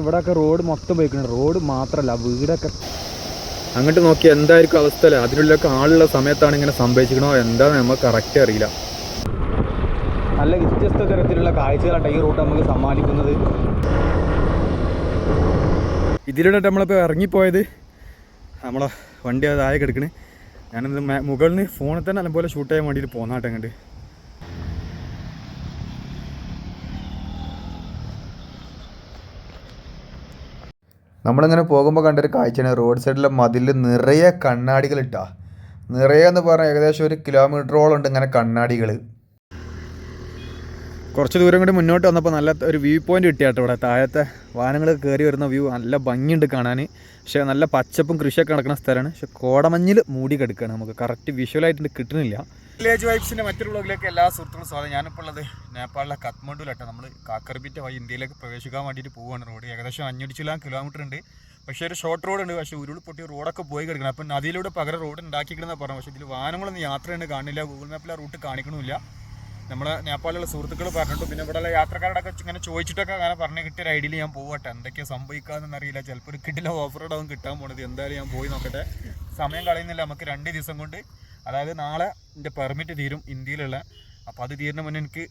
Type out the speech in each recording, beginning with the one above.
ഇവിടെയൊക്കെ റോഡ് മൊത്തം പോയിക്കുന്നത് റോഡ് മാത്രമല്ല വീടൊക്കെ. അങ്ങോട്ട് നോക്കി എന്തായിരിക്കും അവസ്ഥ അല്ലേ? അതിനുള്ളിലൊക്കെ ആളുള്ള സമയത്താണ് ഇങ്ങനെ സംഭവിച്ചിരിക്കണോ? എന്താന്ന് നമുക്ക് കറക്റ്റ് അറിയില്ല. നല്ല വ്യത്യസ്ത തരത്തിലുള്ള കാഴ്ചകളാണ് ഈ റൂട്ട് നമുക്ക് സമ്മാനിക്കുന്നത്. ഇതിലൂടെ നമ്മളിപ്പോൾ ഇറങ്ങിപ്പോയത് നമ്മളെ വണ്ടി അത് കിടക്കണേ ഞാനിത് മുകളിൽ നിന്ന് ഫോണിൽ തന്നെ നല്ലപോലെ ഷൂട്ട് ചെയ്യാൻ വേണ്ടിയിട്ട് പോന്നാട്ടെ അങ്ങോട്ട് നമ്മളിങ്ങനെ പോകുമ്പോൾ കണ്ടൊരു കാഴ്ചയാണ്. റോഡ് സൈഡിലെ മതിൽ നിറയെ കണ്ണാടികൾ ഇട്ടാ നിറയെ എന്ന് പറഞ്ഞാൽ ഏകദേശം ഒരു കിലോമീറ്ററോളം ഉണ്ട് ഇങ്ങനെ കണ്ണാടികൾ കുറച്ച് ദൂരം കൂടി മുന്നോട്ട് വന്നപ്പോൾ നല്ല ഒരു വ്യൂ പോയിന്റ് കിട്ടിയാട്ടോ ഇവിടെ. താഴത്തെ വാഹനങ്ങൾ കയറി വരുന്ന വ്യൂ നല്ല ഭംഗിയുണ്ട് കാണാൻ പക്ഷേ നല്ല പച്ചപ്പും കൃഷിയൊക്കെ നടക്കുന്ന സ്ഥലമാണ്. പക്ഷെ കോടമഞ്ഞിൽ മൂടി കിടക്കുകയാണ് നമുക്ക്. കറക്റ്റ് വിഷ്വലായിട്ട് കിട്ടുന്നില്ല. വില്ലേജ് വൈബ്സിന്റെ മറ്റൊരു ബ്ലോഗിലേക്ക് എല്ലാ സുഹൃത്തുക്കളും സ്വാഗതം. ഞാനിപ്പോൾ ഉള്ളത് നേപ്പാളിലെ കത്മണ്ഡുലാട്ടോ നമ്മൾ കാക്കർബിറ്റ വഴി ഇന്ത്യയിലേക്ക് പ്രവേശിക്കാൻ വേണ്ടിയിട്ട് പോവുകയാണ് റോഡ് ഏകദേശം അഞ്ഞൂറ്റി ചില കിലോമീറ്റർ ഉണ്ട്. പക്ഷേ ഒരു ഷോർട്ട് റോഡ് ഉണ്ട്. പക്ഷേ ഉരുൾപൊട്ടി റോഡൊക്കെ പോയി കിടക്കണം. അപ്പം നദിയിലൂടെ പകരം റോഡ് ഉണ്ടാക്കിക്കണമെന്ന് പറഞ്ഞു പക്ഷേ ഇതിൽ വാഹനങ്ങളൊന്നും യാത്രയുണ്ട് കാണില്ല. ഗൂഗിൾ മാപ്പിൽ ആ റൂട്ട് കാണിക്കണമില്ല. നമ്മളെ നേപ്പാളിലുള്ള സുഹൃത്തുക്കൾ പറഞ്ഞിട്ടുണ്ട്. പിന്നെ ഇവിടെയുള്ള യാത്രക്കാരോടൊക്കെ ഇങ്ങനെ ചോദിച്ചിട്ടൊക്കെ അങ്ങനെ പറഞ്ഞ് കിട്ടിയ ഒരു ഐഡിയയിൽ ഞാൻ പോകട്ടെ എന്തൊക്കെയാണ് സംഭവിക്കാമെന്ന് അറിയില്ല. ചിലപ്പോൾ ഒരു കിട്ടില്ല ഓഫ് റോഡ് അവൻ കിട്ടാൻ പോണത്. എന്തായാലും ഞാൻ പോയി നോക്കട്ടെ. സമയം കളയുന്നില്ല. നമുക്ക് രണ്ട് ദിവസം കൊണ്ട് അതായത് നാളെ എന്റെ പെർമിറ്റ് തീരും ഇന്ത്യയിലുള്ള. അപ്പോൾ അത് തീരുന്ന മുന്നേ എനിക്ക്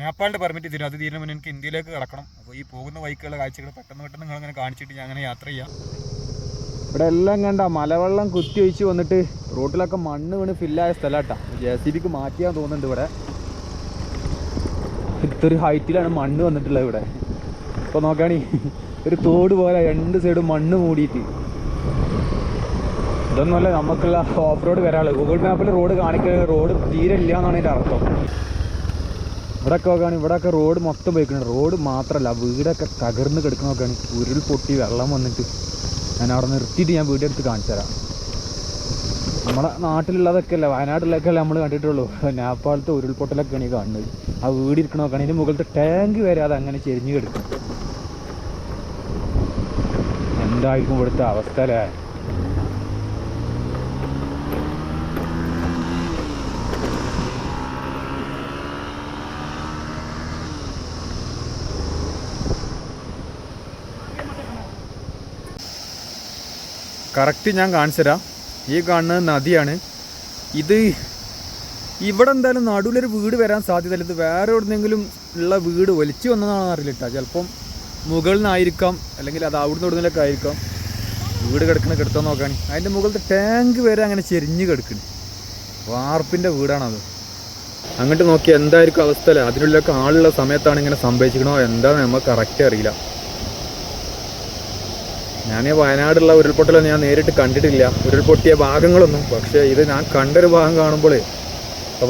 നേപ്പാളിന്റെ പെർമിറ്റ് തീരും. അത് തീരുന്ന മുന്നേ എനിക്ക് ഇന്ത്യയിലേക്ക് കിടക്കണം. അപ്പോൾ ഈ പോകുന്ന വൈക്കുള്ള കാഴ്ചകൾ പെട്ടെന്ന് പെട്ടെന്ന് നിങ്ങളിങ്ങനെ കാണിച്ചിട്ട് ഞാൻ അങ്ങനെ യാത്ര ചെയ്യാം. ഇവിടെ എല്ലാം കണ്ട മലവെള്ളം കുത്തി ഒഴിച്ച് വന്നിട്ട് റോട്ടിലൊക്കെ മണ്ണ് വീണ് ഫില്ലായ സ്ഥലമാട്ടാ ജെ സി ബിക്ക് മാറ്റിയാൻ തോന്നുന്നുണ്ട് ഇവിടെ. ഇത്തൊരു ഹൈറ്റിലാണ് മണ്ണ് വന്നിട്ടുള്ളത് ഇവിടെ. ഇപ്പോൾ നോക്കുകയാണെങ്കിൽ ഒരു തോട് പോലെ രണ്ട് സൈഡും മണ്ണ് മൂടിയിട്ട്. ഇതൊന്നുമല്ല നമുക്കുള്ള ഓഫ് റോഡ് വരാനുള്ളത് ഗൂഗിൾ മാപ്പിൽ റോഡ് കാണിക്കുന്നത് റോഡ് തീരെ ഇല്ല എന്നാണ് എന്റെ അർത്ഥം. ഇവിടെയൊക്കെ നോക്കുകയാണ് ഇവിടെയൊക്കെ റോഡ് മൊത്തം പോയിക്കണം. റോഡ് മാത്രമല്ല വീടൊക്കെ തകർന്ന് കിടക്കുന്ന നോക്കുകയാണ് ഉരുൾ പൊട്ടി വെള്ളം വന്നിട്ട് ഞാൻ അവിടെ നിർത്തിയിട്ട് ഞാൻ വീടിന്റെ അടുത്ത് കാണിച്ചു തരാം. നമ്മുടെ നാട്ടിലുള്ളതൊക്കെ അല്ല വയനാട്ടിലൊക്കെ അല്ലേ നമ്മൾ കണ്ടിട്ടുള്ളൂ. നേപ്പാളത്തെ ഉരുൾപൊട്ടലൊക്കെയാണ് ഈ കാണുന്നത്. ആ വീട് ഇരിക്കണ നോക്കുകയാണ് ഇതിന്റെ മുകളിലത്തെ ടാങ്ക് വരെ അത് അങ്ങനെ ചെരിഞ്ഞ് കിടക്കും. എന്തായിരിക്കും ഇവിടുത്തെ അവസ്ഥ അല്ലേ? കറക്റ്റ് ഞാൻ കാണിച്ചു തരാം ഈ കാണുന്നത് നദിയാണ്. ഇത് ഇവിടെ എന്തായാലും നടുവിലൊരു വീട് വരാൻ സാധ്യതയില്ല. ഇത് വേറെ എവിടെന്നെങ്കിലും ഉള്ള വീട് ഒലിച്ചു വന്നതാണെന്ന് അറിയില്ല. കേട്ടോ ചിലപ്പം മുകളിൽ നിന്നായിരിക്കാം അല്ലെങ്കിൽ അത് അവിടുന്ന് ഇവിടുന്നൊക്കെ ആയിരിക്കാം. വീട് കിടക്കണ കിടത്താൻ നോക്കുകയാണ് അതിന്റെ മുകളിലത്തെ ടാങ്ക് വരെ അങ്ങനെ ചെരിഞ്ഞ് കിടക്കുന്നു വാർപ്പിന്റെ വീടാണത്. അങ്ങോട്ട് നോക്കി എന്തായിരിക്കും അവസ്ഥ അല്ലേ? അതിനുള്ളിലൊക്കെ ആളുള്ള സമയത്താണ് ഇങ്ങനെ സംഭവിച്ചിരിക്കണോ എന്താണെന്ന് നമുക്ക് കറക്റ്റ് അറിയില്ല. ഞാൻ വയനാടുള്ള ഉരുൾപൊട്ടലൊന്നും ഞാൻ നേരിട്ട് കണ്ടിട്ടില്ല. ഉരുൾപൊട്ടിയ ഭാഗങ്ങളൊന്നും. പക്ഷേ ഇത് ഞാൻ കണ്ടൊരു ഭാഗം കാണുമ്പോൾ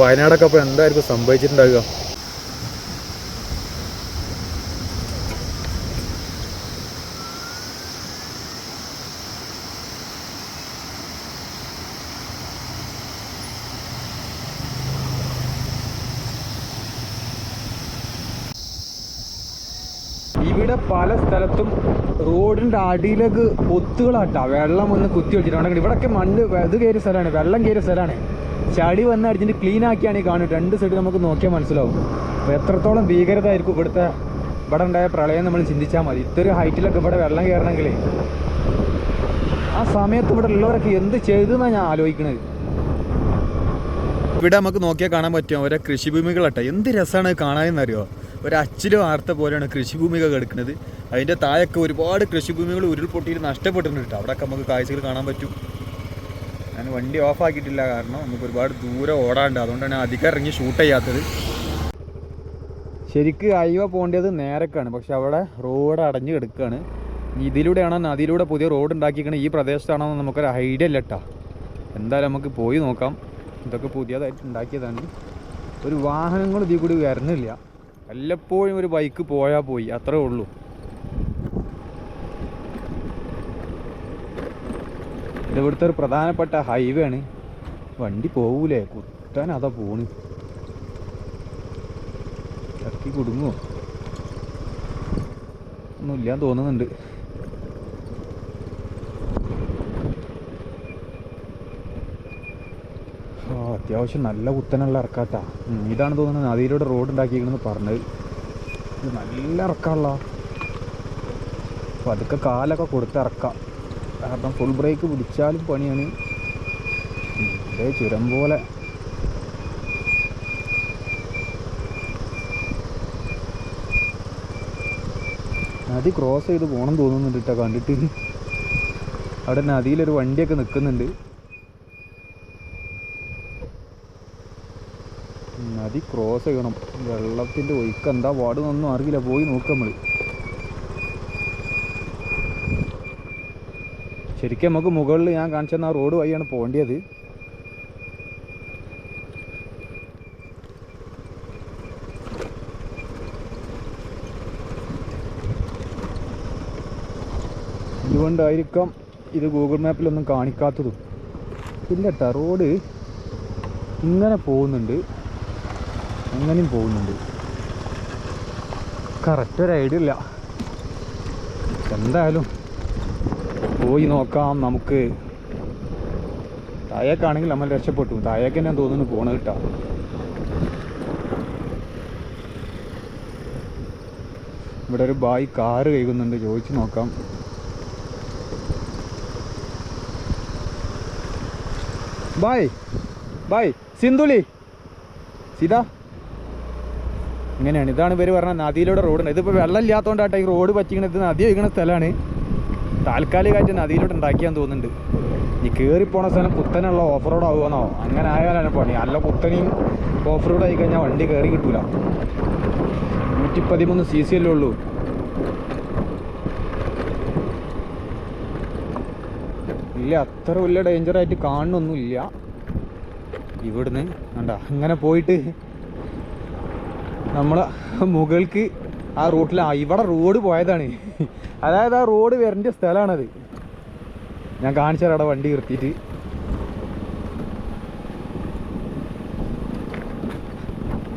വയനാടൊക്കെ അപ്പോൾ എന്തായിരിക്കും സംഭവിച്ചിട്ടുണ്ടാവുക ഇവിടെ പല സ്ഥലത്തും റോഡിന്റെ അടിയിലേക്ക് പൊത്തുകളാട്ടാ വെള്ളം ഒന്ന് കുത്തി വെച്ചിട്ടുണ്ട് ഇവിടെയൊക്കെ മണ്ണ് ഇത് കയറിയ സ്ഥലമാണ്. വെള്ളം കയറിയ സ്ഥലമാണ്. ചളി വന്ന് അടിച്ചിട്ട് ക്ലീൻ ആക്കിയാണ് ഈ കാണുന്നത്. രണ്ട് സൈഡ് നമുക്ക് നോക്കിയാൽ മനസ്സിലാവും. അപ്പോൾ എത്രത്തോളം ഭീകരത ആയിരിക്കും ഇവിടുത്തെ ഇവിടെ ഉണ്ടായ പ്രളയം നമ്മൾ ചിന്തിച്ചാൽ മതി. ഇത്രയും ഹൈറ്റിലൊക്കെ ഇവിടെ വെള്ളം കയറണമെങ്കിൽ ആ സമയത്ത് ഇവിടെ ഉള്ളവരൊക്കെ എന്ത് ചെയ്തു എന്നാണ് ഞാൻ ആലോചിക്കുന്നത് ഇവിടെ നമുക്ക് നോക്കിയാൽ കാണാൻ പറ്റും. ഓരോ കൃഷിഭൂമികളട്ടെ. എന്ത് രസമാണ് കാണാനെന്നറിയോ? ഒരു അച്ചിൽ വാർത്ത പോലെയാണ് കൃഷിഭൂമികൾ കിടക്കുന്നത് അതിന്റെ താഴൊക്കെ ഒരുപാട് കൃഷിഭൂമികൾ ഉരുൾപൊട്ടിയിട്ട് നഷ്ടപ്പെട്ടിട്ടുണ്ട് അവിടെ അവിടെയൊക്കെ നമുക്ക് കാഴ്ചകൾ കാണാൻ പറ്റും. ഞാൻ വണ്ടി ഓഫ് ആക്കിയിട്ടില്ല കാരണം നമുക്ക് ഒരുപാട് ദൂരെ ഓടാണ്ട്. അതുകൊണ്ടാണ് അധികം ഇറങ്ങി ഷൂട്ട് ചെയ്യാത്തത്. ശരിക്ക് ഹൈവ പോകേണ്ടത് നേരക്കാണ്. പക്ഷെ അവിടെ റോഡ് അടഞ്ഞു കിടക്കുകയാണ് ഇതിലൂടെയാണോ നദിയിലൂടെ പുതിയ റോഡ് ഉണ്ടാക്കിക്കണ ഈ പ്രദേശത്താണോ എന്ന് നമുക്കൊരു ഐഡിയ ഇല്ല കേട്ടോ. എന്തായാലും നമുക്ക് പോയി നോക്കാം. ഇതൊക്കെ പുതിയതായിട്ട് ഉണ്ടാക്കിയതാണ്. ഒരു വാഹനങ്ങളും ഇതിൽ കൂടി വരുന്നില്ല. വല്ലപ്പോഴും ഒരു ബൈക്ക് പോയാൽ പോയി അത്രേ ഉള്ളൂ. ഇത് ഇവിടുത്തെ ഒരു പ്രധാനപ്പെട്ട ഹൈവേ ആണ്. വണ്ടി പോവൂലേ? കുത്താൻ അതാ പോണ്. ഇറക്കി കുടുങ്ങുമോ ഒന്നുമില്ല തോന്നുന്നുണ്ട്. അത്യാവശ്യം നല്ല കുത്തനുള്ള ഇറക്കാട്ടാ. ഇതാണ് തോന്നുന്നത് നദിയിലൂടെ റോഡ് ഉണ്ടാക്കിയിരിക്കണമെന്ന് പറഞ്ഞത്. ഇത് നല്ല ഇറക്കാനുള്ള. അതൊക്കെ കാലൊക്കെ കൊടുത്തിറക്കാം കാരണം ഫുൾ ബ്രേക്ക് പിടിച്ചാലും പണിയാണ്. ഇതേ ചുരം പോലെ. നദി ക്രോസ് ചെയ്ത് പോകണം തോന്നുന്നുണ്ട് കേട്ടോ കണ്ടിട്ട്. അവിടെ നദിയിലൊരു വണ്ടിയൊക്കെ നിൽക്കുന്നുണ്ട് നദി ക്രോസ് ചെയ്യണം വെള്ളത്തിന്റെ ഒഴുക്ക് എന്താ? പാടുന്നൊന്നും അറിയില്ല പോയി നോക്കാം നമ്മൾ ശരിക്കും നമുക്ക് മുകളിൽ ഞാൻ കാണിച്ചു തന്ന ആ റോഡ് വഴിയാണ് പോകേണ്ടത് അതുകൊണ്ടായിരിക്കാം ഇത് ഗൂഗിൾ മാപ്പിലൊന്നും കാണിക്കാത്തതും. ഇല്ല കേട്ടോ റോഡ് ഇങ്ങനെ പോകുന്നുണ്ട്. അങ്ങനെയും പോകുന്നുണ്ട്. കറക്റ്റ് ഒരു ഐഡിയ ഇല്ല. എന്തായാലും പോയി നോക്കാം നമുക്ക്. തായേക്കാണെങ്കിൽ നമ്മൾ രക്ഷപ്പെട്ടു. തായേക്ക് തന്നെ തോന്നുന്നു പോണ കേട്ടോ. ഇവിടെ ഒരു ബായി കാറ് കഴുകുന്നുണ്ട്. ചോദിച്ചു നോക്കാം. ബായ് ബായ് സിന്ധുലി. സീതാ. ഇങ്ങനെയാണ്. ഇതാണ് ഇവർ പറഞ്ഞ നദിയിലൂടെ റോഡ് ഇതിപ്പോൾ വെള്ളം ഇല്ലാത്തതുകൊണ്ടാട്ടോ ഈ റോഡ് പറ്റിക്കണത്. നദി ഒഴുകുന്ന സ്ഥലമാണ്. താൽക്കാലികമായിട്ട് നദിയിലൂടെ ഉണ്ടാക്കിയാന്ന് തോന്നുന്നുണ്ട്. ഈ കയറിപ്പോണ സ്ഥലം കുത്തനുള്ള ഓഫ് റോഡ് ആവുമെന്നോ അങ്ങനെ ആയാലാണ് പണി. അല്ല കുത്തനെയും ഓഫ് റോഡ് ആയി കഴിഞ്ഞാൽ വണ്ടി കയറി കിട്ടൂല. നൂറ്റി പതിമൂന്ന് സി സി അല്ലേ ഉള്ളൂ. ഇല്ല അത്ര വലിയ ഡേഞ്ചറായിട്ട് കാണുന്നൊന്നുമില്ല ഇവിടുന്ന് അങ്ങനെ പോയിട്ട് നമ്മൾ മുകൾക്ക് ആ റൂട്ടിൽ ഇവിടെ റോഡ് പോയതാണ്. അതായത് ആ റോഡ് വരേണ്ട സ്ഥലമാണത്. ഞാൻ കാണിച്ചു അവിടെ വണ്ടി നിർത്തിയിട്ട്.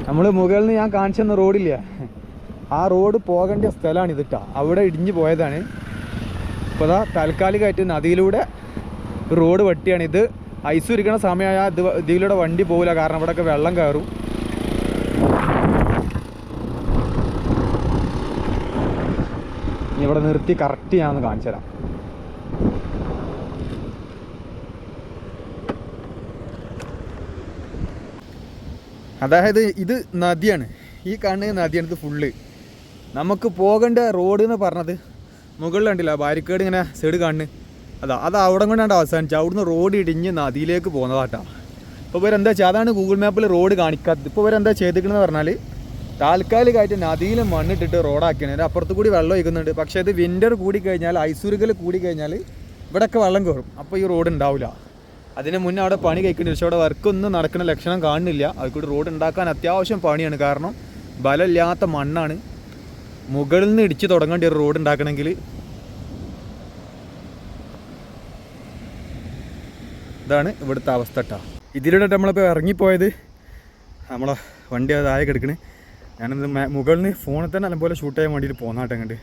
നമ്മൾ മുകളിൽ ഞാൻ കാണിച്ചു തന്ന റോഡില്ല. ആ റോഡ് പോകേണ്ട സ്ഥലമാണ് ഇതിട്ടാ അവിടെ ഇടിഞ്ഞു പോയതാണ്. ഇപ്പോൾ അതാ താൽക്കാലികമായിട്ട് നദിയിലൂടെ റോഡ് വെട്ടിയാണ് ഇത് ഐസ് ഉരുക്കണ സമയമായ ഇത് ഇതിലൂടെ വണ്ടി പോകില്ല കാരണം ഇവിടെയൊക്കെ വെള്ളം കയറും. ഇവിടെ നിർത്തി കറക്റ്റ് ഞാനൊന്ന് കാണിച്ചു തരാം. അതായത് ഇത് നദിയാണ്. ഈ കാണുന്ന നദിയാണ് ഇത് ഫുള്ള് നമുക്ക് പോകേണ്ട റോഡ് എന്ന് പറഞ്ഞത് മുകളിൽ കണ്ടില്ല? ബാരിക്കേഡ് ഇങ്ങനെ സൈഡ് കാണുന്നു. അതാ അത് അവിടെ കൊണ്ടാണ് അവസാനിച്ചത്. അവിടുന്ന് റോഡ് ഇടിഞ്ഞ് നദിയിലേക്ക് പോകുന്നതാട്ടാ. ഇപ്പോൾ ഇവരെന്താ വെച്ചാൽ അതാണ് ഗൂഗിൾ മാപ്പിൽ റോഡ് കാണിക്കാത്തത്. ഇപ്പോൾ ഇവരെന്താ ചെയ്തിരിക്കണമെന്ന് പറഞ്ഞാൽ താൽക്കാലികമായിട്ട് നദിയിൽ മണ്ണിട്ടിട്ട് റോഡാക്കിയാണ്. അപ്പുറത്ത് കൂടി വെള്ളം ഒഴിക്കുന്നുണ്ട്. പക്ഷേ ഇത് വിന്റർ കൂടി കഴിഞ്ഞാൽ ഐസുരുകൽ കൂടി കഴിഞ്ഞാൽ ഇവിടെയൊക്കെ വെള്ളം കയറും അപ്പോൾ ഈ റോഡ് ഉണ്ടാവില്ല അതിന് മുന്നേ അവിടെ പണി കഴിക്കുന്നു പക്ഷേ അവിടെ വർക്കൊന്നും നടക്കുന്ന ലക്ഷണം കാണുന്നില്ല. അതുകൂടി റോഡ് ഉണ്ടാക്കാൻ അത്യാവശ്യം പണിയാണ്. കാരണം ബലമില്ലാത്ത മണ്ണാണ്. മുകളിൽ നിന്ന് ഇടിച്ച് തുടങ്ങേണ്ടി ഒരു റോഡ് ഉണ്ടാക്കണമെങ്കിൽ ഇതാണ് ഇവിടുത്തെ അവസ്ഥ കേട്ടോ ഇതിലൂടെ നമ്മളിപ്പോൾ ഇറങ്ങിപ്പോയത്. നമ്മളെ വണ്ടി താഴെ കിടക്കണ് ഞാനിത് മുകളിൽ നിന്ന് ഫോണിൽ തന്നെ നല്ലപോലെ ഷൂട്ട് ചെയ്യാൻ വേണ്ടിയിട്ട് പോന്നാട്ടെ അങ്ങോട്ട്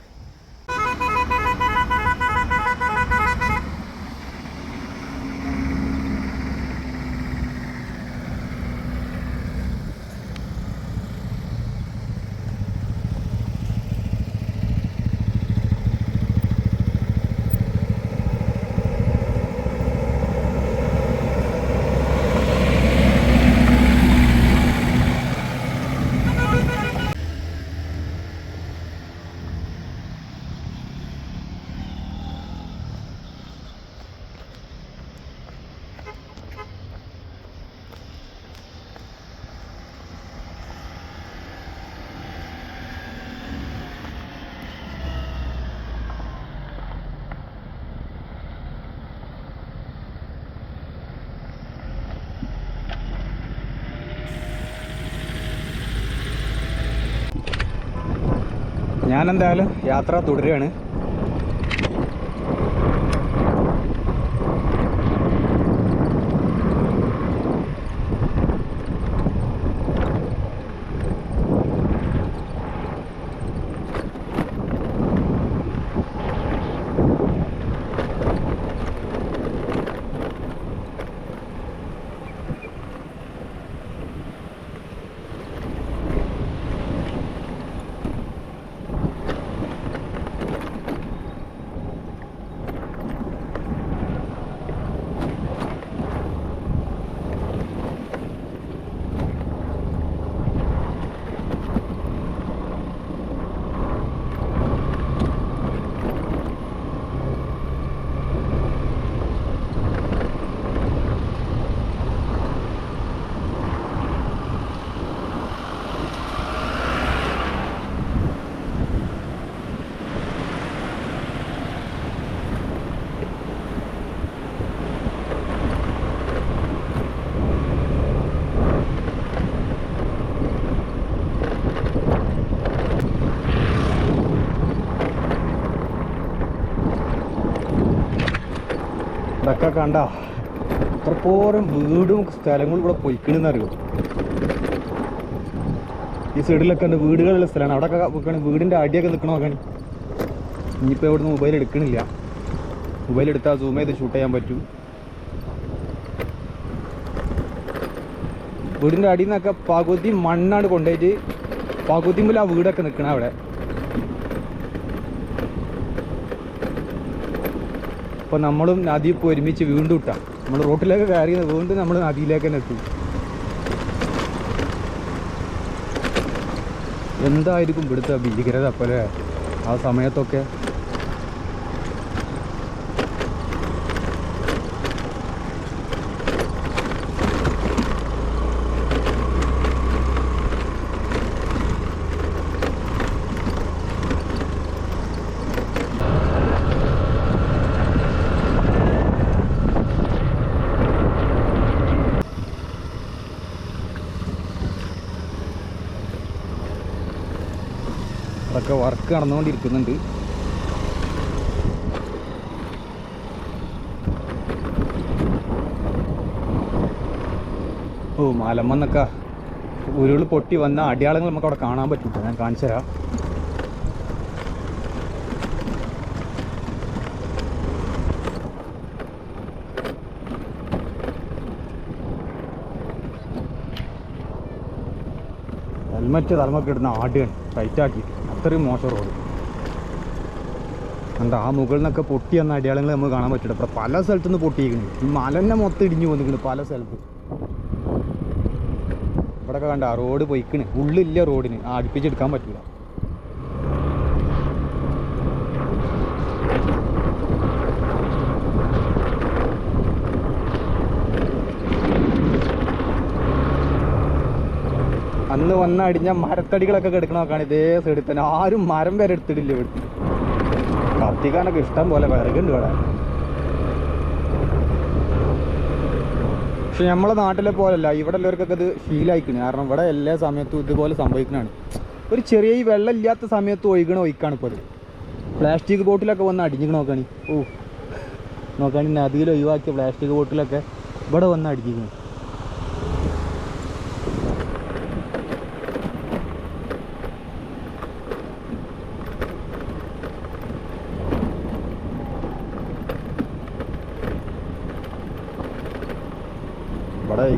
ഞാൻ എന്തായാലും യാത്ര തുടരുകയാണ്. ഇതൊക്കെ കണ്ട അത്രപ്പോരം വീടും സ്ഥലങ്ങളും ഇവിടെ പൊയ്ക്കണെന്ന് അറിയോ ഈ സൈഡിലൊക്കെ ഉണ്ട് വീടുകളുള്ള സ്ഥലമാണ്. അവിടെ ഒക്കെ വീടിന്റെ അടിയൊക്കെ നിൽക്കണോ നോക്കാണ് ഇനിയിപ്പോൾ ഇവിടുന്ന് മൊബൈൽ എടുക്കണില്ല. മൊബൈൽ എടുത്താൽ സൂം ചെയ്ത് ഷൂട്ട് ചെയ്യാൻ പറ്റും. വീടിന്റെ അടിയിൽ നിന്നൊക്കെ പകുതി മണ്ണാണ് കൊണ്ടുപോയിട്ട് പകുതിമ്പിൽ ആ വീടൊക്കെ നിൽക്കണ അവിടെ. അപ്പോൾ നമ്മളും നദി ഇപ്പോൾ ഒരുമിച്ച് വീണ്ടും ഇട്ടാം. നമ്മൾ റോട്ടിലേക്ക് കയറി വീണ്ടും നമ്മൾ നദിയിലേക്ക് തന്നെ എത്തി. എന്തായിരിക്കും ഇവിടുത്തെ ഭീകരത പോലെ ആ സമയത്തൊക്കെ അതൊക്കെ വർക്ക് നടന്നുകൊണ്ടിരിക്കുന്നുണ്ട്. ഓ മലമെന്നൊക്കെ ഉരുൾ പൊട്ടി വന്ന അടയാളങ്ങൾ നമുക്ക് അവിടെ കാണാൻ പറ്റില്ല ഞാൻ കാണിച്ചു തരാം. ഹെൽമറ്റ് തലമൊക്കെ ഇടുന്ന ആടുകയാണ് ടൈറ്റാക്കി അത്രയും മോശം റോഡ്. എന്താ ആ മുകളിൽ നിന്നൊക്കെ പൊട്ടി വന്ന അടയാളങ്ങൾ നമുക്ക് കാണാൻ പറ്റില്ല. ഇവിടെ പല സ്ഥലത്തു നിന്ന് പൊട്ടിയിരിക്കുന്നു. ഈ മലന്നെ മൊത്തം ഇടിഞ്ഞു പോകുന്നു പല സ്ഥലത്ത്. ഇവിടെയൊക്കെ കണ്ട റോഡ് പൊയ്ക്കണ്. ഉള്ളില്ല റോഡിന്. അടുപ്പിച്ചെടുക്കാൻ പറ്റില്ല അന്ന് വന്ന അടിഞ്ഞ മരത്തടികളൊക്കെ കിടക്കണ നോക്കാണ്. ഇതേ സൈഡിൽ തന്നെ ആരും മരം വരെ എടുത്തിട്ടില്ല ഇവിടെ കത്തിക്കാനൊക്കെ ഇഷ്ടം പോലെ വിറകുണ്ട് ഇവിടെ. പക്ഷെ നമ്മളെ നാട്ടിലെ പോലല്ല. ഇവിടെ ഉള്ളവർക്കൊക്കെ ഇത് ശീലായിക്കണ് കാരണം ഇവിടെ എല്ലാ സമയത്തും ഇതുപോലെ സംഭവിക്കുന്നതാണ് ഒരു ചെറിയ ഈ വെള്ളം ഇല്ലാത്ത സമയത്ത് ഒഴുകണ ഒഴിക്കാണ് ഇപ്പോൾ അത് പ്ലാസ്റ്റിക് ബോട്ടിലൊക്കെ വന്ന് അടിഞ്ഞിക്കണ നോക്കാണി. ഓ നോക്കാണി നദിയിൽ ഒഴിവാക്കിയ പ്ലാസ്റ്റിക് ബോട്ടിലൊക്കെ ഇവിടെ വന്ന് അടിച്ചിരിക്കുന്നു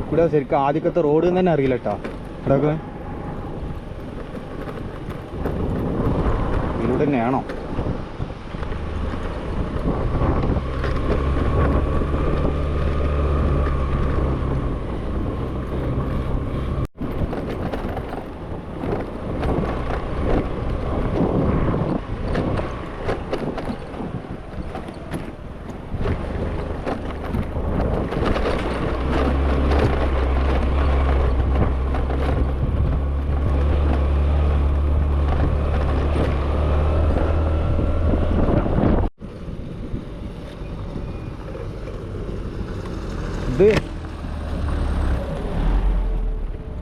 ഇവിടെ ശരിക്കും ആദ്യത്തെ റോഡ് തന്നെ അറിയില്ല കേട്ടോ ഇവിടെ തന്നെയാണോ ഇത്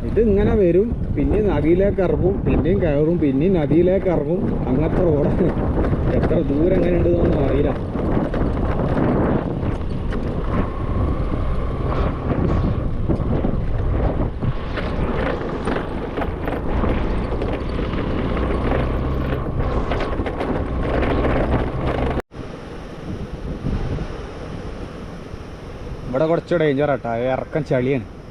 ഇത് ഇങ്ങനെ വരും പിന്നെ നദിയിലേക്ക് ഇറങ്ങും പിന്നെയും കയറും പിന്നെയും നദിയിലേക്ക് ഇറങ്ങും അങ്ങനത്തെ റോഡാണ് എത്ര ദൂരം എങ്ങനെ ഉണ്ടെന്നൊന്നും അറിയില്ല. ഇവിടെ കുറച്ച് ഡേഞ്ചർ ആട്ടോ. ഇറക്കം ചളിയാണ്.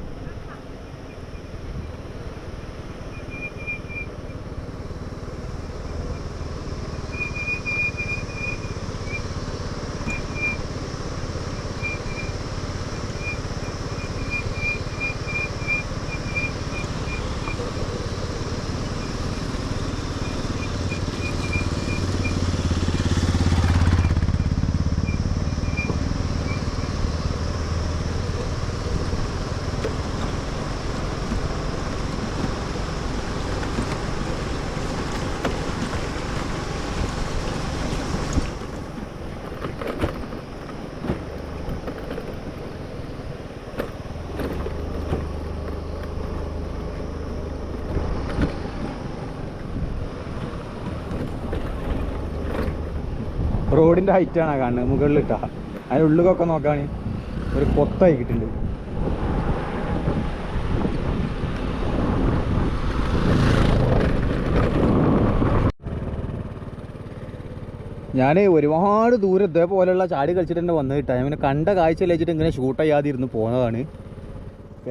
റോഡിന്റെ ഹൈറ്റ് ആണ് കാണുന്നത്. മുകളിലിട്ടാ അതിന്റെ ഉള്ളിലൊക്കെ നോക്കുകയാണെങ്കിൽ ഒരു കൊത്തായി കിട്ടുന്നുണ്ട് ഞാൻ ഒരുപാട് ദൂരം ഇതേപോലെയുള്ള ചാടി കളിച്ചിട്ട് തന്നെ വന്നു കിട്ടാൻ ഞാൻ പിന്നെ കണ്ട കാഴ്ച വെച്ചിട്ട് ഇങ്ങനെ ഷൂട്ട് ചെയ്യാതിരുന്ന് പോകുന്നതാണ്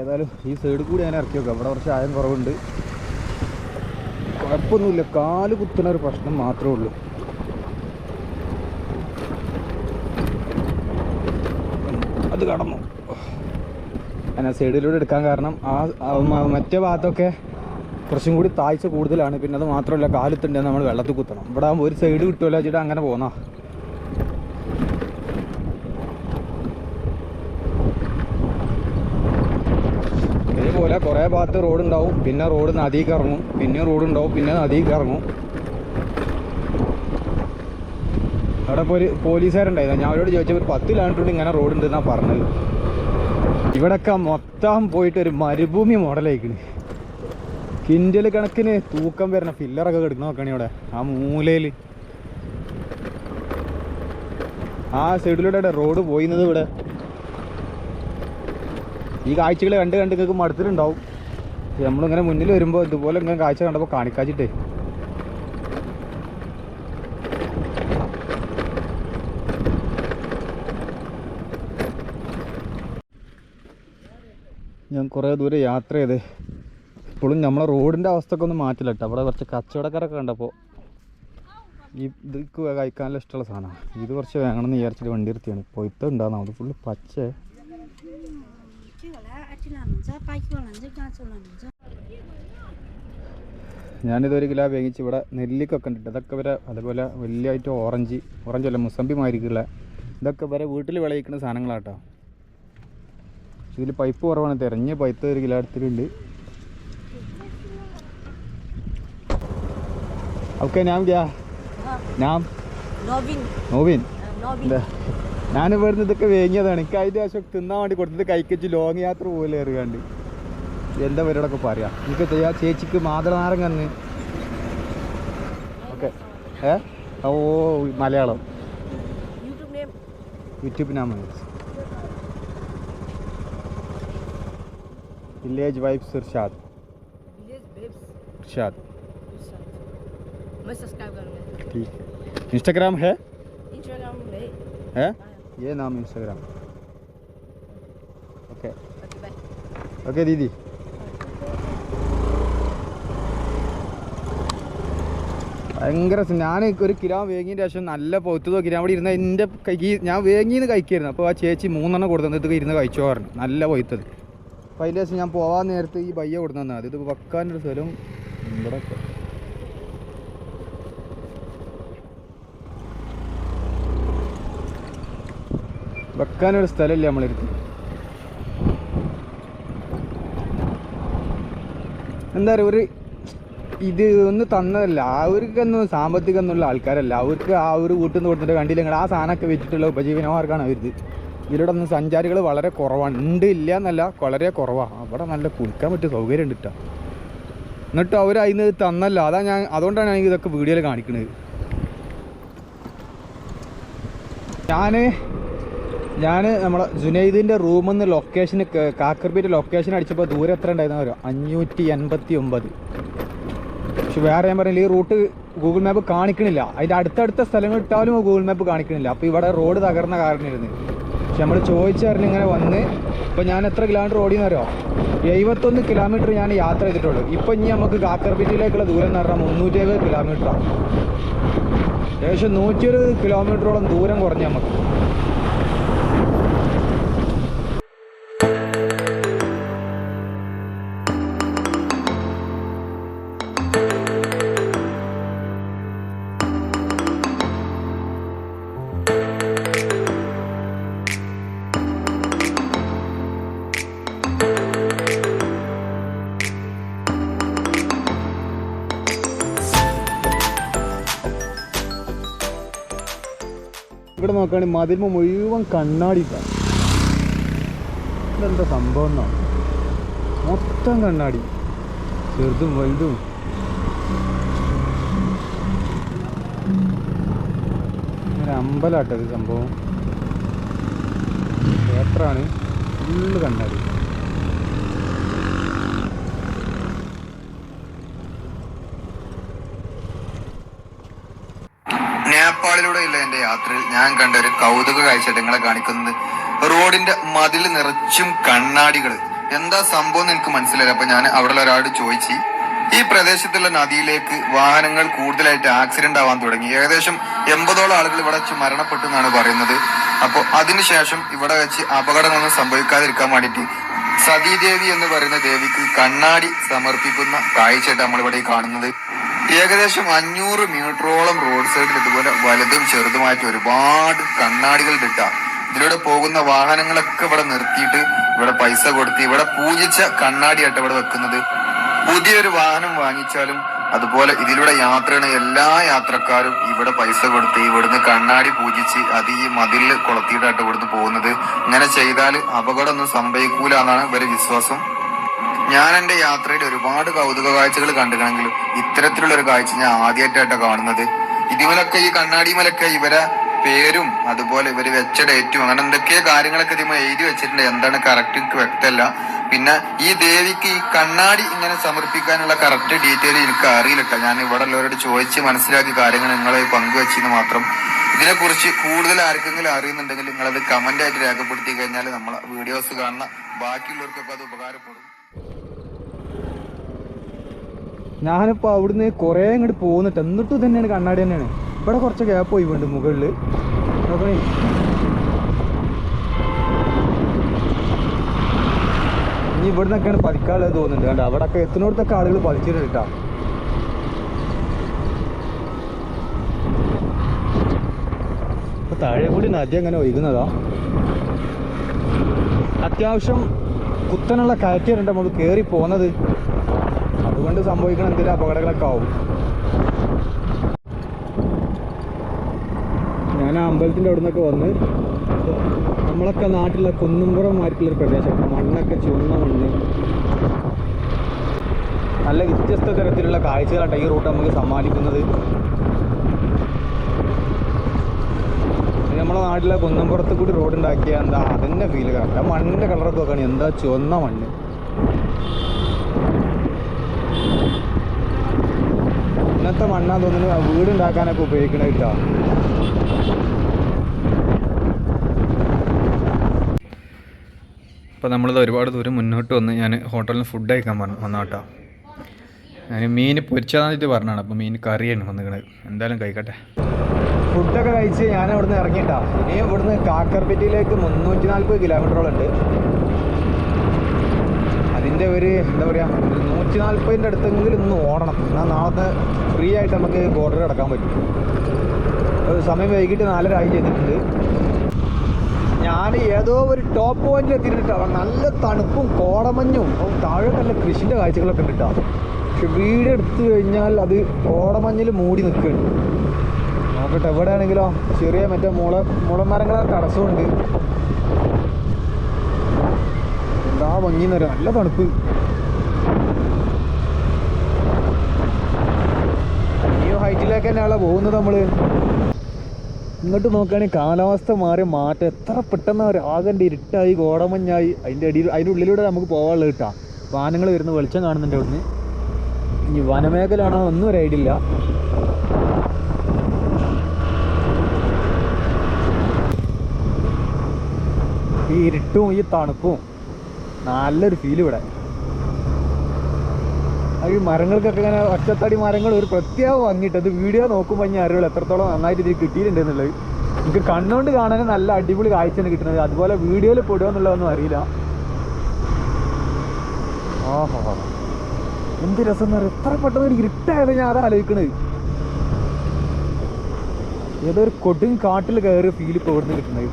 ഏതായാലും ഈ സൈഡിൽ കൂടി ഞാൻ ഇറക്കി വെക്കാം. ഇവിടെ കുറച്ച് ആയം കുറവുണ്ട്. കുഴപ്പമൊന്നുമില്ല. കാൽ കുത്തുന്ന ഒരു പ്രശ്നം മാത്രമേ ഉള്ളൂ. അത് കടന്നു. അങ്ങനെ സൈഡിലൂടെ എടുക്കാൻ കാരണം ആ മറ്റേ ഭാഗത്തൊക്കെ കുറച്ചും കൂടി താഴ്ച കൂടുതലാണ്. പിന്നെ അത് മാത്രമല്ല കാലത്തുണ്ടെങ്കിൽ നമ്മൾ വെള്ളത്തിൽ കുത്തണം. ഇവിടെ ആകുമ്പോൾ ഒരു സൈഡ് കിട്ടുമല്ലോ വെച്ചിട്ട് അങ്ങനെ പോന്നാ. ഇതേപോലെ കുറേ ഭാഗത്ത് റോഡ് ഉണ്ടാവും പിന്നെ റോഡ് നദിക്ക് ഇറങ്ങും. പിന്നെ റോഡ് ഉണ്ടാവും പിന്നെ നദിക്ക് ഇറങ്ങും. അവിടെ ഇപ്പോൾ ഒരു പോലീസുകാരുണ്ടായിരുന്നു. ഞാൻ അവരോട് ചോദിച്ചപ്പോൾ ഒരു പത്ത് കിലോമീറ്റർ ഇങ്ങനെ റോഡ് ഉണ്ടെന്നാണ് പറഞ്ഞത്? ഇവിടെയൊക്കെ മൊത്തം പോയിട്ട് ഒരു മരുഭൂമി മോഡലായിക്കണ്. കിൻഡൽ കണക്കിന് തൂക്കം വരണം ഫില്ലറൊക്കെ കിടക്കുന്ന നോക്കണേ ഇവിടെ ആ മൂലയിൽ ആ സൈഡിലൂടെ റോഡ് പോയിന്നത് ഇവിടെ. ഈ കാഴ്ചകൾ കണ്ട് കണ്ട് നിങ്ങൾക്ക് മടുത്തിട്ടുണ്ടാവും. നമ്മളിങ്ങനെ മുന്നിൽ വരുമ്പോൾ ഇതുപോലെ ഇങ്ങനെ കാഴ്ച കണ്ടപ്പോൾ കാണിക്കാച്ചിട്ടേ ഞാൻ കുറേ ദൂരെ യാത്ര ചെയ്ത്. ഇപ്പോഴും നമ്മളെ റോഡിന്റെ അവസ്ഥയൊക്കെ ഒന്നും മാറ്റില്ല കേട്ടോ. അവിടെ കുറച്ച് കച്ചവടക്കാരൊക്കെ കണ്ടപ്പോൾ ഈ ഇത് കഴിക്കാനുള്ള ഇഷ്ടമുള്ള സാധനമാണ്. ഇത് കുറച്ച് വേണമെന്ന് വിചാരിച്ചിട്ട് വണ്ടി നിർത്തിയാണ്. പൊയ്ത്ത ഉണ്ടാകുന്ന. അത് ഫുള്ള് പച്ച. ഞാനിത് ഒരു കിലോ വേങ്ങിച്ച് ഇവിടെ നെല്ലിക്കൊക്കെ ഉണ്ട് ഇതൊക്കെ വരെ അതുപോലെ വലിയതായിട്ട് ഓറഞ്ച് ഓറഞ്ച് അല്ല മുസമ്പി മാരിക്കുള്ള ഇതൊക്കെ വരെ വീട്ടിൽ വിളയിക്കുന്ന സാധനങ്ങളാട്ടോ ഇതിൽ പൈപ്പ് കുറവാണ്. തിരഞ്ഞ പൈപ്പ് ഒരു കിലോ എടുത്തിട്ടുണ്ട് ഓക്കെ ഞാൻ ക്യാ ഞാൻ. നോവിൻ ഞാൻ ഇവിടുന്ന് ഇതൊക്കെ വേങ്ങിയതാണ്. എനിക്ക് അതിന്റെ ആവശ്യം തിന്നാൻ വേണ്ടി കൊടുത്തത് കൈക്കച്ച് ലോങ് യാത്ര പോലെ എറിയാണ്ട് എന്താ പരിപാടൊക്കെ പറയാം. എനിക്ക് ചെയ്യാ. ചേച്ചിക്ക് മാതളനാരങ്ങ അന്ന് ഓക്കെ ഏ? ഓ മലയാളം. യൂട്യൂബ് നാമ Village vibes Irshad Village Babes. Irshad Irshad. मैं सब्सक्राइब करूँगा ठीक है इंस्टाग्राम है इंस्टाग्राम है है ये नाम Instagram okay okay bye okay दीदी ഭയങ്കര സ- ഞാൻ ഒരു കിലോ വേങ്ങിയതിൻ്റെ ശേഷം നല്ല പൊത്തുതോ കിലോ അവിടെ ഇരുന്ന എൻ്റെ കൈ ഞാൻ വേങ്ങിന്ന് കഴിക്കായിരുന്നു അപ്പോൾ ആ ചേച്ചി മൂന്നെണ്ണം കൊടുത്തത് ഇത് ഇരുന്ന് കഴിച്ചോ പറഞ്ഞു നല്ല പൊയ്ത്തത് അപ്പോൾ അതിന്റെ ശേഷം ഞാൻ പോകാൻ നേരത്ത് ഈ ബയ്യ കൊടുത്തു അത് ഇത് വെക്കാനൊരു സ്ഥലം ഇവിടെ വെക്കാനൊരു സ്ഥലമില്ല നമ്മളിരുത്തി എന്താ പറയുക ഒരു ഇത് ഒന്ന് തന്നതല്ല. അവർക്കൊന്നും സാമ്പത്തികമൊന്നുമുള്ള ആൾക്കാരല്ല. അവർക്ക് ആ ഒരു വീട്ടിൽ നിന്ന് കൊടുത്തിട്ട് കണ്ടില്ലെങ്കിൽ ആ സാധനമൊക്കെ വെച്ചിട്ടുള്ള ഉപജീവനമാർക്കാണ് അവരുത്. ഇതിലൂടെ ഒന്ന് സഞ്ചാരികൾ വളരെ കുറവാണ്. ഉണ്ട് ഇല്ല എന്നല്ല വളരെ കുറവാണ് അവിടെ നല്ല കുളിക്കാൻ പറ്റിയ സൗകര്യം ഉണ്ട് കേട്ടോ എന്നിട്ട് അവർ അതിന് തന്നല്ല. അതാ ഞാൻ അതുകൊണ്ടാണ് ഞാൻ ഇതൊക്കെ വീഡിയോയിൽ കാണിക്കുന്നത് ഞാൻ ഞാൻ നമ്മളെ ജുനൈദിന്റെ റൂമിൽ നിന്ന് ലൊക്കേഷൻ കാക്കർബീറ്റ് ലൊക്കേഷൻ അടിച്ചപ്പോൾ ദൂരം എത്ര ഉണ്ടായിരുന്നു അവരോ അഞ്ഞൂറ്റി എൺപത്തി ഒമ്പത് പക്ഷെ വേറെ ഞാൻ പറഞ്ഞില്ല ഈ റൂട്ട് ഗൂഗിൾ മാപ്പ് കാണിക്കണില്ല. അതിന്റെ അടുത്തടുത്ത സ്ഥലങ്ങൾ ഇട്ടാലും ഗൂഗിൾ മാപ്പ് കാണിക്കണില്ല. അപ്പോൾ ഇവിടെ റോഡ് തകർന്ന കാരണമായിരുന്നു പക്ഷെ നമ്മൾ ചോദിച്ചറിഞ്ഞ് ഇങ്ങനെ വന്ന് ഇപ്പോൾ ഞാൻ എത്ര കിലോമീറ്റർ ഓടി അറിയോ എഴുപത്തൊന്ന് കിലോമീറ്റർ ഞാൻ യാത്ര ചെയ്തിട്ടുള്ളൂ. ഇപ്പം ഇനി നമുക്ക് കാക്കർബീറ്റിലേക്കുള്ള ദൂരം എന്ന് പറഞ്ഞാൽ മുന്നൂറ്റി എഴുപത് കിലോമീറ്ററാണ് ഏകദേശം നൂറ്റി ഒരു കിലോമീറ്ററോളം ദൂരം കുറഞ്ഞു നമുക്ക്. നോക്കുകയാണെങ്കിൽ മതിൽമ മുഴുവൻ കണ്ണാടി. ഇതെന്താ സംഭവം എന്നാണ് മൊത്തം കണ്ണാടി. ചെറുതും വലുതും. ഒരു അമ്പലാട്ടത് സംഭവം. ക്ഷേത്രമാണ്. ഫുള്ള് കണ്ണാടി. യാത്രയിൽ ഞാൻ കണ്ട ഒരു കൗതുക കാഴ്ച നിങ്ങളെ കാണിക്കുന്നത്. റോഡിന്റെ മതിൽ നിറച്ചും കണ്ണാടികൾ എന്താ സംഭവം എന്ന് എനിക്ക് മനസ്സിലായില്ല. അപ്പൊ ഞാൻ അവിടെ ഒരാളോട് ചോദിച്ചു ഈ പ്രദേശത്തുള്ള നദിയിലേക്ക് വാഹനങ്ങൾ കൂടുതലായിട്ട് ആക്സിഡന്റ് ആവാൻ തുടങ്ങി. ഏകദേശം എൺപതോളം ആളുകൾ ഇവിടെ വെച്ച് മരണപ്പെട്ടു എന്നാണ് പറയുന്നത്. അപ്പോൾ അതിനുശേഷം ഇവിടെ വെച്ച് അപകടങ്ങളൊന്നും സംഭവിക്കാതിരിക്കാൻ വേണ്ടിയിട്ട് സതീദേവി എന്ന് പറയുന്ന ദേവിക്ക് കണ്ണാടി സമർപ്പിക്കുന്ന കാഴ്ചയായിട്ട് നമ്മളിവിടെ കാണുന്നത്. ഏകദേശം അഞ്ഞൂറ് മീറ്ററോളം റോഡ് സൈഡിൽ ഇതുപോലെ വലുതും ചെറുതുമായിട്ട് ഒരുപാട് കണ്ണാടികൾ ഇട്ട ഇതിലൂടെ പോകുന്ന വാഹനങ്ങളൊക്കെ ഇവിടെ നിർത്തിയിട്ട് ഇവിടെ പൈസ കൊടുത്ത് ഇവിടെ പൂജിച്ച കണ്ണാടിയായിട്ട് ഇവിടെ വെക്കുന്നത്. പുതിയൊരു വാഹനം വാങ്ങിച്ചാലും അതുപോലെ ഇതിലൂടെ യാത്ര എല്ലാ യാത്രക്കാരും ഇവിടെ പൈസ കൊടുത്ത് ഇവിടുന്ന് കണ്ണാടി പൂജിച്ച് അത് ഈ മതിലിൽ കൊളത്തിയിട്ടായിട്ട് ഇവിടുന്ന് പോകുന്നത്. ഇങ്ങനെ ചെയ്താൽ അപകടമൊന്നും സംഭവിക്കൂല എന്നാണ് ഇവരെ വിശ്വാസം. ഞാൻ എന്റെ യാത്രയിൽ ഒരുപാട് കൗതുക കാഴ്ചകൾ കണ്ടിരുന്നെങ്കിലും ഇത്തരത്തിലുള്ള ഒരു കാഴ്ച ഞാൻ ആദ്യമായിട്ടാണ് കാണുന്നത്. ഇതിമലൊക്കെ ഈ കണ്ണാടി കണ്ണാടിമലൊക്കെ ഇവരെ പേരും അതുപോലെ ഇവർ വെച്ച ഡേറ്റും അങ്ങനെ എന്തൊക്കെയോ കാര്യങ്ങളൊക്കെ ഇതിമ എഴുതി വെച്ചിട്ടുണ്ട്. എന്താണ് കറക്റ്റ് എനിക്ക് വ്യക്തമല്ല. പിന്നെ ഈ ദേവിക്ക് ഈ കണ്ണാടി ഇങ്ങനെ സമർപ്പിക്കാനുള്ള കറക്റ്റ് ഡീറ്റെയിൽ എനിക്ക് അറിയില്ല ഞാൻ ഇവിടെ ഉള്ളവരോട് ചോദിച്ച് മനസ്സിലാക്കി കാര്യങ്ങൾ നിങ്ങളെ പങ്കുവെച്ചെന്ന് മാത്രം. ഇതിനെക്കുറിച്ച് കൂടുതൽ ആർക്കെങ്കിലും അറിയുന്നുണ്ടെങ്കിൽ നിങ്ങളത് കമന്റ് ആയിട്ട് രേഖപ്പെടുത്തി കഴിഞ്ഞാൽ നമ്മളെ വീഡിയോസ് കാണുന്ന ബാക്കിയുള്ളവർക്കൊക്കെ അത് ഉപകാരപ്പെടും. ഞാനിപ്പോൾ അവിടുന്ന് കുറേ ഇങ്ങോട്ട് പോകുന്നിട്ട് എന്നിട്ട് തന്നെയാണ് കണ്ണാടി തന്നെയാണ്. ഇവിടെ കുറച്ച് ഗ്യാപ്പ് പോയി വേണ്ട മുകളിൽ നോക്കണേ. ഇനി ഇവിടുന്നൊക്കെയാണ് പതിക്കാനുള്ളത് തോന്നുന്നുണ്ട്. കണ്ട അവിടെ ഒക്കെ എത്തുന്നിടത്തൊക്കെ ആളുകൾ പതിച്ചിട്ടുണ്ട് കേട്ടോ. താഴെ കൂടി നദി അങ്ങനെ ഒഴുകുന്നതാ. അത്യാവശ്യം കുത്തനുള്ള കയറ്റിയുണ്ട് നമ്മൾ കയറി പോകുന്നത് അതുകൊണ്ട് സംഭവിക്കണ എന്തെങ്കിലും അപകടങ്ങളൊക്കെ ആവും. ഞാൻ ആ അമ്പലത്തിന്റെ അവിടെ നിന്നൊക്കെ വന്ന് നമ്മളൊക്കെ നാട്ടിലെ കുന്നുംപുറം മാറ്റുള്ളൊരു പ്രദേശം മണ്ണൊക്കെ ചുവന്ന മണ്ണ്. നല്ല വ്യത്യസ്ത തരത്തിലുള്ള കാഴ്ചകളാണ് ഈ റൂട്ട് നമുക്ക് സമ്മാനിക്കുന്നത്. ഇത് നമ്മളെ നാട്ടിലെ കുന്നംപുറത്ത് കൂടി റോഡ് ഉണ്ടാക്കിയ എന്താ അതിന്റെ ഫീൽ ആ മണ്ണിന്റെ കളറൊക്കെ നോക്കുകയാണ് എന്താ ചുവന്ന മണ്ണ്. ഇന്നത്തെ മണ്ണാന്ന് തോന്നുന്നു ആ വീട് ഉണ്ടാക്കാനൊക്കെ ഉപയോഗിക്കണ കേട്ടോ അപ്പോൾ നമ്മളിത് ഒരുപാട് ദൂരം മുന്നോട്ട് വന്ന് ഞാൻ ഹോട്ടലിൽ ഫുഡ് കഴിക്കാൻ പറഞ്ഞു വന്നാട്ടോ. ഞാൻ മീൻ പൊരിച്ചാന്നിട്ട് പറഞ്ഞാണ് അപ്പോൾ മീൻ കറിയാണ് വന്നിക്കണത്. എന്തായാലും കഴിക്കട്ടെ. ഫുഡൊക്കെ കഴിച്ച് ഞാൻ ഇവിടുന്ന് ഇറങ്ങിയിട്ടാ ഇനിയും ഇവിടുന്ന് കാക്കർപെറ്റിയിലേക്ക് മുന്നൂറ്റി നാൽപ്പത് കിലോമീറ്ററോളം ഉണ്ട്. അതിന്റെ ഒരു എന്താ പറയുക ഒരു നൂറ്റി നാൽപ്പതിന്റെ അടുത്തെങ്കിലും ഇന്ന് ഓടണം. എന്നാൽ നാളത്തെ ഫ്രീ ആയിട്ട് നമുക്ക് ബോർഡർ കിടക്കാൻ പറ്റും. സമയം വൈകിട്ട് നാലര ആയി ചെയ്തിട്ടുണ്ട്. ഞാൻ ഏതോ ഒരു ടോപ്പ് പോയിന്റിൽ എത്തിയിട്ടാ നല്ല തണുപ്പും കോടമഞ്ഞും. താഴെ നല്ല കൃഷിന്റെ കാഴ്ചകളൊക്കെ ഉണ്ട് പക്ഷെ വീട് എടുത്തു കഴിഞ്ഞാൽ അത് കോടമഞ്ഞിൽ മൂടി നിൽക്കുകയാണ്. നോക്കട്ടെ എവിടെയാണെങ്കിലോ ചെറിയ മറ്റേ മുള മുളമരങ്ങളെ തടസ്സമുണ്ട് എന്താ ഭംഗി എന്നറിയാം നല്ല തണുപ്പ്. ഈ ഹൈറ്റിലേക്ക് തന്നെയാണല്ലോ പോകുന്നത് നമ്മൾ. ഇങ്ങോട്ട് നോക്കുകയാണെങ്കിൽ കാലാവസ്ഥ മാറിയ മാറ്റം. എത്ര പെട്ടെന്ന് ആകന്റെ ഇരുട്ടായി കോടമഞ്ഞായി അതിന്റെ അടിയിൽ അതിന്റെ ഉള്ളിലൂടെ നമുക്ക് പോകാനുള്ളത് കിട്ടാം. വാഹനങ്ങൾ വരുന്ന വെളിച്ചം കാണുന്നുണ്ട് അവിടുന്ന്. ഇനി വനമേഖല ആണോ ഒന്നും ഒരു ഐഡിയ ഇല്ല. ഈ ഇരുട്ടും ഈ തണുപ്പും. നല്ലൊരു ഫീൽ ഇവിടെ. ഈ മരങ്ങൾക്കൊക്കെ ഇങ്ങനെ ഒറ്റത്തടി മരങ്ങൾ ഒരു പ്രത്യേക ഭംഗിയിട്ട് അത് വീഡിയോ നോക്കുമ്പോൾ ഞാൻ അറിയുള്ളൂ എത്രത്തോളം നന്നായിട്ട് ഇതിൽ കിട്ടിയിട്ടുണ്ട് എന്നുള്ളത് എനിക്ക് കണ്ണുകൊണ്ട് കാണാൻ നല്ല അടിപൊളി കാഴ്ചയാണ് കിട്ടുന്നത്. അതുപോലെ വീഡിയോയിൽ പെടുക എന്നുള്ളതൊന്നും അറിയില്ല. ആഹാ. എന്ത് രസം എന്ന് പറയാം എത്ര പെട്ടെന്ന് ഒരു ഇരുട്ടായത് ഞാൻ അതാ ആലോചിക്കണത്. ഏതോ ഒരു കൊടും കാട്ടിൽ കയറി ഫീൽ ഇപ്പോൾ ഇവിടുന്ന് കിട്ടുന്നത്.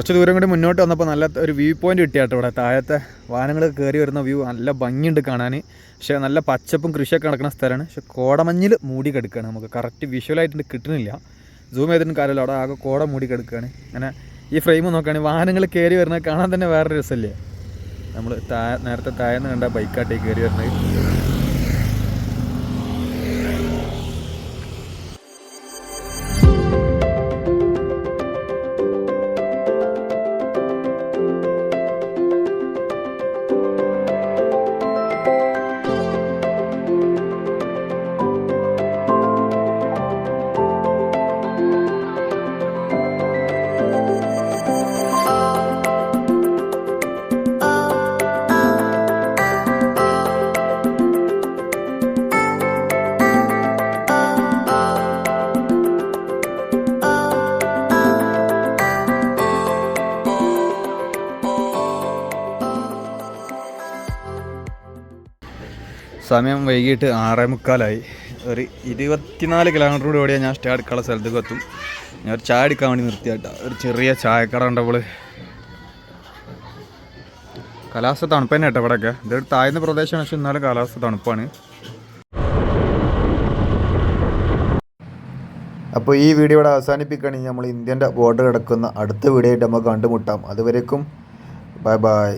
കുറച്ച് ദൂരം കൂടി മുന്നോട്ട് വന്നപ്പോൾ നല്ല ഒരു വ്യൂ പോയിന്റ് കിട്ടിയാട്ടോ ഇവിടെ. താഴത്തെ വാഹനങ്ങൾ കയറി വരുന്ന വ്യൂ നല്ല ഭംഗിയുണ്ട് കാണാൻ. പക്ഷേ നല്ല പച്ചപ്പും കൃഷിയൊക്കെ നടക്കുന്ന സ്ഥലമാണ്. പക്ഷേ കോടമഞ്ഞിൽ മൂടി കിടക്കുകയാണ് നമുക്ക്. കറക്റ്റ് വിഷ്വലായിട്ട് കിട്ടുന്നില്ല. സൂം ചെയ്തിട്ടും കാര്യമില്ല. അവിടെ ആകെ കോട മൂടി കിടക്കുകയാണ്. അങ്ങനെ ഈ ഫ്രെയിം നോക്കുകയാണെങ്കിൽ വാഹനങ്ങൾ കയറി വരുന്നത് കാണാൻ തന്നെ വേറൊരു രസമല്ലേ? നമ്മൾ താ നേരത്തെ താഴെന്ന് കണ്ട ബൈക്കാട്ടേ കയറി വരുന്നത്. സമയം വൈകിട്ട് ആറേ മുക്കാലായി. ഒരു ഇരുപത്തിനാല് കിലോമീറ്റർ കൂടി ഓടിയാൽ ഞാൻ സ്റ്റേ കള സ്ഥലത്തേക്ക് എത്തും. ഞാൻ ഒരു ചായ എടുക്കാൻ വേണ്ടി നിർത്തിയാട്ടോ ഒരു ചെറിയ ചായക്കട ഉണ്ടപ്പോൾ കാലാവസ്ഥ തണുപ്പ് തന്നെ കേട്ടോ ഇവിടെയൊക്കെ. ഇതൊരു താഴ്ന്ന പ്രദേശമാണ് പക്ഷെ എന്നാലും കാലാവസ്ഥ തണുപ്പാണ്. അപ്പോൾ ഈ വീഡിയോ ഇവിടെ അവസാനിപ്പിക്കുകയാണെങ്കിൽ നമ്മൾ ഇന്ത്യന്റെ ബോർഡർ കിടക്കുന്ന അടുത്ത വീഡിയോ ആയിട്ട് നമുക്ക് കണ്ടുമുട്ടാം. അതുവരേക്കും ബൈ ബൈ